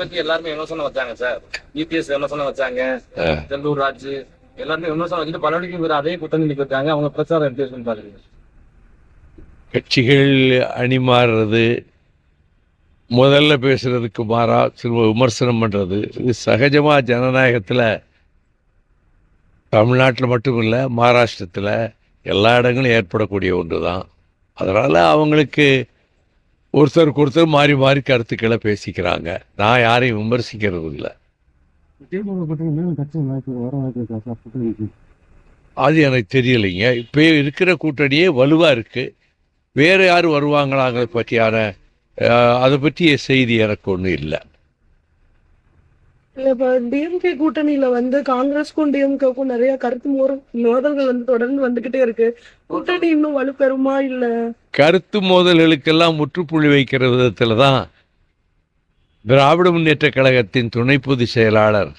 பத்தி எல்லாருமே விமர்சனம் வச்சாங்க சார். இபிஎஸ் விமர்சனம் வச்சாங்க. செல்லூர் ராஜு எல்லாருமே விமர்சனம் வச்சுட்டு பலவடிக்கு இவர் அதே கூட்டணி இருக்காங்க அவங்க பிரச்சாரம் எப்படி இருக்குன்னு பாருங்க. கட்சிகள் அணி மாறுறது முதல்ல பேசுறதுக்கு மாறா திரும்ப விமர்சனம் பண்றது. இது சகஜமா ஜனநாயகத்துல தமிழ்நாட்டில் மட்டும் இல்லை மகாராஷ்டிரத்தில் எல்லா இடங்களும் ஏற்படக்கூடிய ஒன்று தான் அதனால் அவங்களுக்கு ஒருத்தருக்கு ஒருத்தர் மாறி மாறி கருத்துக்களை பேசிக்கிறாங்க. நான் யாரையும் விமர்சிக்கிறது இல்லை. அது எனக்கு தெரியலைங்க. இப்போ இருக்கிற கூட்டணியே வலுவாக இருக்குது வேறு யார் வருவாங்களாங்கிறத பற்றியான அதை பற்றிய செய்தி எனக்கு ஒன்றும் இல்லை. இல்ல இப்ப டிஎம்கே கூட்டணியில வந்து காங்கிரஸ்க்கும் டிஎம்கேக்கும் நிறைய கருத்து மோர மோதல்கள் வந்து தொடர்ந்து வந்துகிட்டே இருக்கு. கூட்டணி இன்னும் வலுப்பெறுமா இல்ல? கருத்து மோதல்களுக்கெல்லாம் முற்றுப்புள்ளி வைக்கிற விதத்துலதான் திராவிட முன்னேற்ற கழகத்தின் துணை பொதுச் செயலாளர்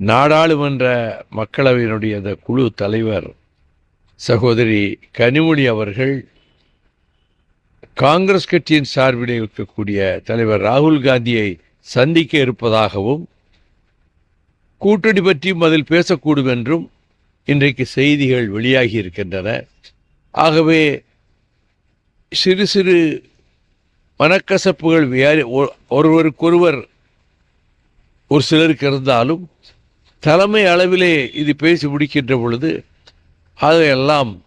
நாடாளுமன்ற மக்களவையினுடைய அந்த குழு தலைவர் சகோதரி கனிமொழி அவர்கள் காங்கிரஸ் கட்சியின் சார்பில் இருக்கக்கூடிய தலைவர் ராகுல் காந்தியை சந்திக்க இருப்பதாகவும் கூட்டணி பற்றியும் அதில் பேசக்கூடும் என்றும் இன்றைக்கு செய்திகள் வெளியாகி இருக்கின்றன. ஆகவே சிறு சிறு மனக்கசப்புகள் வேறு ஒ- ஒருவருக்கொருவர் ஒரு சிலருக்கு இருந்தாலும் தலைமை அளவிலே இது பேசி முடிக்கின்ற பொழுது அதையெல்லாம்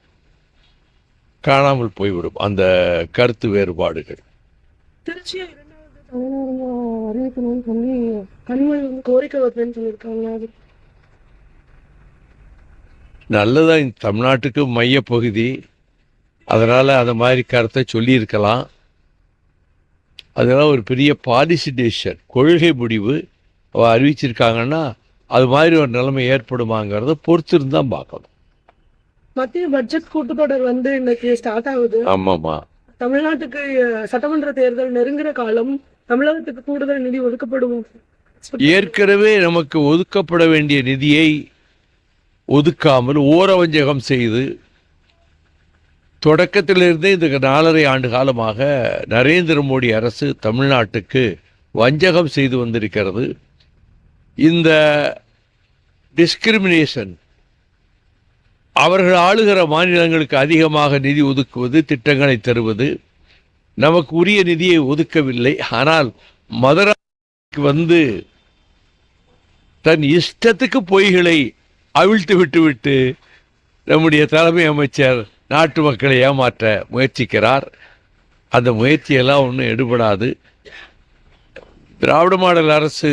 காணாமல் போய்விடும் அந்த கருத்து வேறுபாடுகள். தலைநகரமா அறிவிக்கணும்னு சொல்லி கனிமொழி வந்து கோரிக்கை வைப்பேன்னு சொல்லியிருக்காங்க. நல்லதான் தமிழ்நாட்டுக்கு மையப்பகுதி அதனால் அந்த மாதிரி கருத்தை சொல்லியிருக்கலாம். அதெல்லாம் ஒரு பெரிய பாலிசி டெசிஷன் கொள்கை முடிவு அவ அறிவிச்சிருக்காங்கன்னா அது மாதிரி ஒரு நிலைமை ஏற்படுமாங்கிறத பொறுத்திருந்து தான் பார்க்கணும். மத்திய பட்ஜெட் கூட்டத்தொடர் வந்து இன்னைக்கு ஸ்டார்ட் ஆகுது. ஆமாம்மா. தமிழ்நாட்டுக்கு சட்டமன்ற தேர்தல் நெருங்குற காலம் தமிழகத்துக்கு கூடுதல் நிதி ஒதுக்கப்படும் ஏற்கனவே நமக்கு ஒதுக்கப்பட வேண்டிய நிதியை ஒதுக்காமல் ஓரவஞ்சகம் செய்து தொடக்கத்திலிருந்தே இந்த நாலரை ஆண்டு காலமாக நரேந்திர மோடி அரசு தமிழ்நாட்டுக்கு வஞ்சகம் செய்து வந்திருக்கிறது. இந்த டிஸ்கிரிமினேஷன் அவர்கள் ஆளுகிற மாநிலங்களுக்கு அதிகமாக நிதி ஒதுக்குவது திட்டங்களை தருவது நமக்கு உரிய நிதியை ஒதுக்கவில்லை. ஆனால் மதுராக்கு வந்து தன் இஷ்டத்துக்கு பொய்களை அவிழ்த்து விட்டுவிட்டு நம்முடைய தலைமை அமைச்சர் நாட்டு மக்களை ஏமாற்ற முயற்சிக்கிறார். அந்த முயற்சியெல்லாம் ஒன்றும் எடுபடாது. திராவிட மாடல் அரசு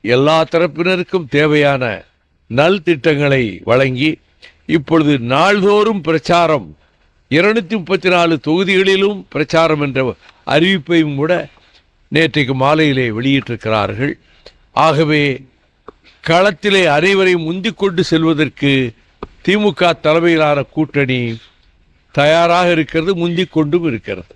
எல்லா தரப்பினருக்கும் தேவையான நல் திட்டங்களை வழங்கி இப்பொழுது நாள்தோறும் பிரச்சாரம் இருநூத்தி முப்பத்தி நாலு தொகுதிகளிலும் பிரச்சாரம் என்ற அறிவிப்பையும் கூட நேற்றைக்கு மாலையிலே வெளியிட்டிருக்கிறார்கள். ஆகவே களத்திலே அனைவரையும் முந்திக் கொண்டு செல்வதற்கு திமுக தலைமையிலான கூட்டணி தயாராக இருக்கிறது முந்திக் கொண்டும் இருக்கிறது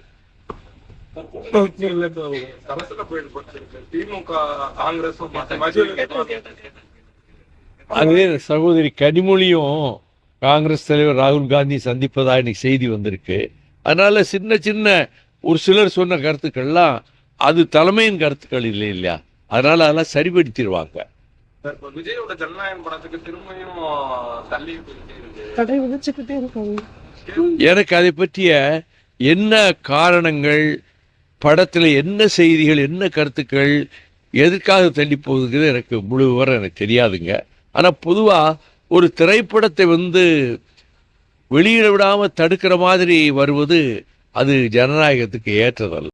அதே சகோதரி கனிமொழியும் காங்கிரஸ் தலைவர் ராகுல் காந்தி சந்திப்பதா இன்னைக்கு செய்தி வந்திருக்கு. அதனால சின்ன சின்ன ஒரு சிலர் சொன்ன கருத்துக்கள்லாம் அது தலைமையின் கருத்துக்கள் இல்லை இல்லையா? அதனால அதெல்லாம் சரிப்படுத்திடுவாங்க. இப்ப விஜயோட ஜனநாயகம் படத்துக்கு திரும்பியும் தள்ளி தடை விதிச்சுக்கிட்டே இருக்காங்க. எனக்கு அதை பற்றிய என்ன காரணங்கள் படத்தில் என்ன செய்திகள் என்ன கருத்துக்கள் எதற்காக தள்ளி போகுதுங்கிறது எனக்கு முழு விவரம் எனக்கு தெரியாதுங்க. ஆனால் பொதுவாக ஒரு திரைப்படத்தை வந்து வெளியிட விடாமல் தடுக்கிற மாதிரி வருவது அது ஜனநாயகத்துக்கு ஏற்றதல்ல.